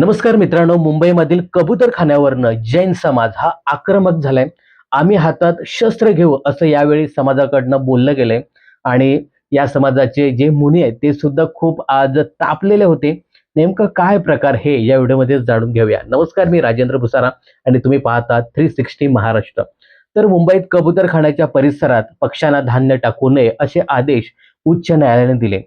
नमस्कार मित्रांनो मुंबईमधील कबूतरखान्यावरनं जैन समाज हा आक्रमक झालाय. आम्ही हातात शस्त्र घेऊ असं यावेळी समाजाकडनं बोललं गेलंय आणि या समाजाचे जे मुनी आहेत ते सुद्धा खूप आज तापलेले होते. नेमकं काय प्रकार हे या व्हिडिओमध्ये जाणून घेऊया. नमस्कार मी राजेंद्र भुसारा आणि तुम्ही पाहता थ्री सिक्स्टी महाराष्ट्र. तर मुंबईत कबूतरखान्याच्या परिसरात पक्षांना धान्य टाकू नये असे आदेश उच्च न्यायालयाने दिले.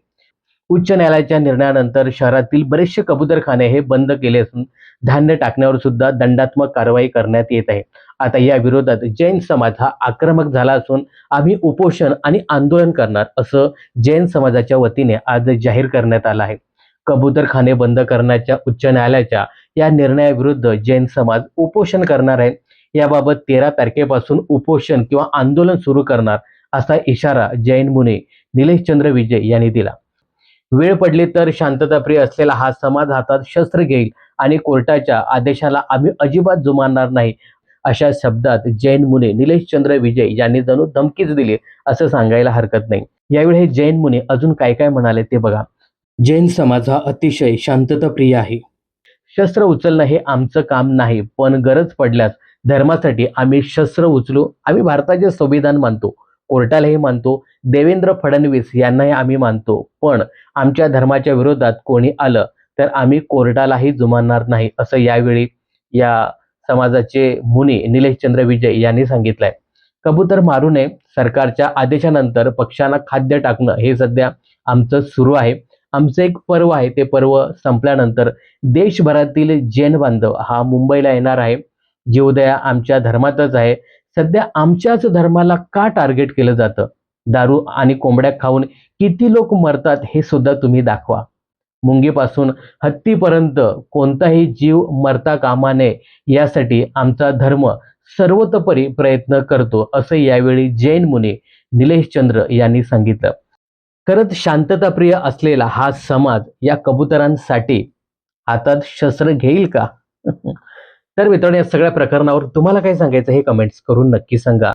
उच्च न्यायालयाच्या निर्णयानंतर शहरातील बरेचसे कबूतरखाने हे बंद केले असून धान्य टाकण्यावर सुद्धा दंडात्मक कारवाई करण्यात येत आहे. आता या विरोधात जैन समाज हा आक्रमक झाला असून आम्ही उपोषण आणि आंदोलन करणार असं जैन समाजाच्या वतीने आज जाहीर करण्यात आलं आहे. कबूतरखाने बंद करण्याच्या उच्च न्यायालयाच्या या निर्णयाविरुद्ध जैन समाज उपोषण करणार आहे. याबाबत तेरा तारखेपासून उपोषण किंवा आंदोलन सुरू करणार असा इशारा जैन मुनी निलेश चंद्र विजय यांनी दिला. वेळ पडली तर शांतताप्रिय असलेला हा समाज हातात शस्त्र घेईल आणि कोर्टाच्या आदेशाला आम्ही अजिबात जुमानणार नाही. अशा शब्दात जैन मुनी निलेश चंद्र विजय यांनी जणू धमकीच दिली असं सांगायला हरकत नाही. यावेळी हे जैन मुनी अजून काय काय म्हणाले ते बघा. जैन समाज हा अतिशय शांतताप्रिय आहे. शस्त्र उचलणं हे आमचं काम नाही पण गरज पडल्यास धर्मासाठी आम्ही शस्त्र उचलू. आम्ही भारताचे संविधान मानतो. कोर्टालाही मानतो. देवेंद्र फडणवीस यांनाही आम्ही मानतो. पण आमच्या धर्माच्या विरोधात कोणी आलं तर आम्ही कोर्टालाही जुमानणार नाही असं यावेळी या समाजाचे मुनी निलेश चंद्र विजय यांनी सांगितलंय. कबूतर मारू नये सरकारच्या आदेशानंतर पक्ष्यांना खाद्य टाकणं हे सध्या आमचं सुरू आहे. आमचं एक पर्व आहे ते पर्व संपल्यानंतर देशभरातील जैन बांधव हा मुंबईला येणार आहे. जीवदया आमच्या धर्मातच आहे. सध्या आमच्याच धर्माला का टार्गेट केलं जातं? दारू आणि कोंबड्या खाऊन किती लोक मरतात हे सुद्धा तुम्ही दाखवा. मुंगीपासून हत्तीपर्यंत कोणताही जीव मरता कामा नये यासाठी आमचा धर्म सर्वतोपरी प्रयत्न करतो असं यावेळी जैन मुनी निलेश चंद्र यांनी सांगितलं. खरंच शांतताप्रिय असलेला हा समाज या कबुतरांसाठी हातात शस्त्र घेईल का? तर मित्रांनो या सगळ्या प्रकरणावर तुम्हाला काय सांगायचं हे कमेंट्स करून नक्की सांगा.